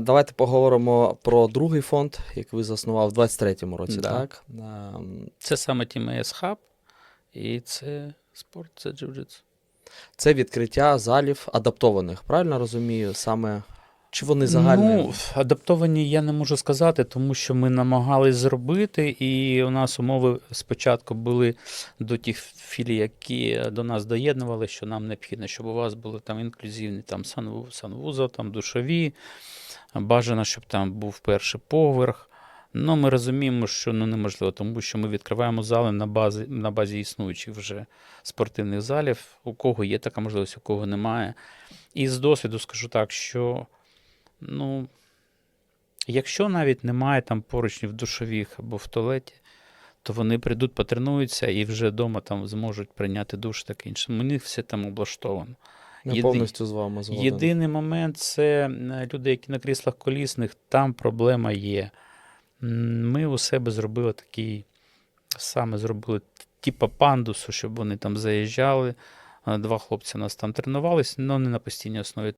Давайте поговоримо про другий фонд, який ви заснував в 23-му році, Да. так? Це саме TMS Hub, і це спорт, це джиу-джитсу. Це відкриття залів адаптованих, правильно розумію? Саме чи вони загальні? Ну, адаптовані я не можу сказати, тому що ми намагались зробити, і у нас умови спочатку були до тих філій, які до нас доєднували, що нам необхідно, щоб у вас були там інклюзивні там санву- санвузол, там душові. Бажано, щоб там був перший поверх. Ну, ми розуміємо, що ну, неможливо, тому що ми відкриваємо зали на базі, на базі існуючих вже спортивних залів. У кого є така можливість, у кого немає. І з досвіду скажу так, що ну, якщо навіть немає там поручнів душових або в туалеті, то вони прийдуть, потренуються і вже вдома там зможуть прийняти душ таке інше. У них все там облаштовано. Я єди- повністю з вами згоден. Єдиний момент це люди, які на кріслах колісних, там проблема є. Ми у себе зробили такий, саме зробили типа пандусу, щоб вони там заїжджали. Е, Два хлопці у нас там тренувалися, але не на постійній основі.